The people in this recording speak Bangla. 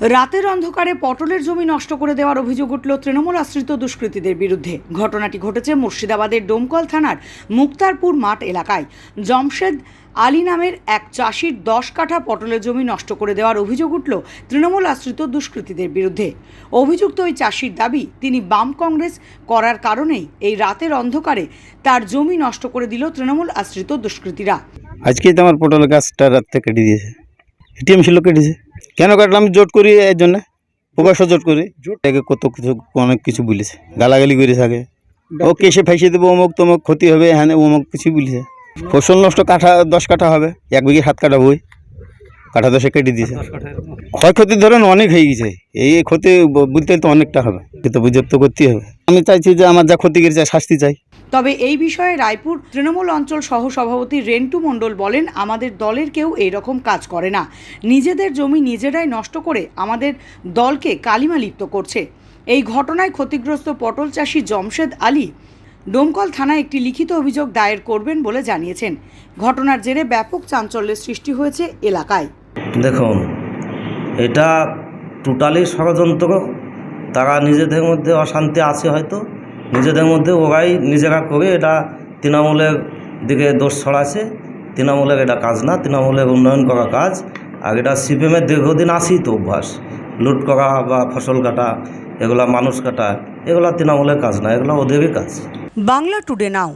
রাতের অন্ধকারে পটলের জমি নষ্ট করে দেওয়ার অভিযোগ উঠল তৃণমূল আশ্রিত দুষ্কৃতীদের বিরুদ্ধে। ঘটনাটি ঘটেছে মুর্শিদাবাদের ডোমকল থানার মুক্তারপুর মাঠ এলাকায়। জমশেদ আলী নামের এক চাষির দশ কাঠা পটলের জমি নষ্ট করে দেওয়ার অভিযোগ উঠল তৃণমূল আশ্রিত দুষ্কৃতীদের বিরুদ্ধে। অভিযুক্ত ওই চাষির দাবি, তিনি বাম কংগ্রেস করার কারণেই এই রাতের অন্ধকারে তার জমি নষ্ট করে দিল তৃণমূল আশ্রিত দুষ্কৃতীরা। আজকে তো আমার পটল গাছটা রাত্রে কেটে দিয়েছে। এটিএম ছিল কেটেছে। কেন কাটলাম জোট করি এর জন্য? প্রকাশ্য জোট করি। একে কত কিছু অনেক কিছু বলেছে। গালাগালি করেছে আগে। ও কেসে ফাইসে দেবো অমুক তমুক ক্ষতি হবে হ্যাঁ অমুক কিছু বলেছে। ফসল নষ্ট কাঠা দশ কাঠা হবে। এক বিঘে সাত কাঠা বই। কাঠা দশে কেটে দিয়েছে। ক্ষয়ক্ষতির ধরেন অনেক হয়ে গেছে। এই ক্ষতি বলতে তো অনেকটা হবে। কিন্তু বুঝে তো করতেই হবে। আমি চাইছি যে আমার যা ক্ষতি করেছে শাস্তি চাই। তবে এই বিষয়ে রায়পুর তৃণমূল অঞ্চল সহ সভাপতি রেন্টু মণ্ডল বলেন, আমাদের দলের কেউ এই রকম কাজ করে না। নিজেদের জমি নিজেরাই নষ্ট করে আমাদের দলকে কালিমা লিপ্ত করছে। এই ঘটনায় ক্ষতিগ্রস্ত পটল চাষি জমশেদ আলী ডোমকল থানায় একটি লিখিত অভিযোগ দায়ের করবেন বলে জানিয়েছেন। ঘটনার জেরে ব্যাপক চাঞ্চল্যের সৃষ্টি হয়েছে এলাকায়। দেখুন, এটা টোটালি ষড়যন্ত্র। তারা নিজেদের মধ্যে অশান্তি আছে হয়তো। নিজেদের মধ্যে ওরাই নিজেরা করে এটা তৃণমূলের দিকে দোষ ছড়াছে তৃণমূলের এটা কাজ না, তৃণমূলের উন্নয়ন করা কাজ। আর এটা সিপিএমের দীর্ঘদিন আসি তো অভ্যাস। লুট করা বা ফসল কাটা, এগুলা মানুষ কাটা, এগুলা তৃণমূলের কাজ না, এগুলো ওদেরই কাজ। Bangla today now.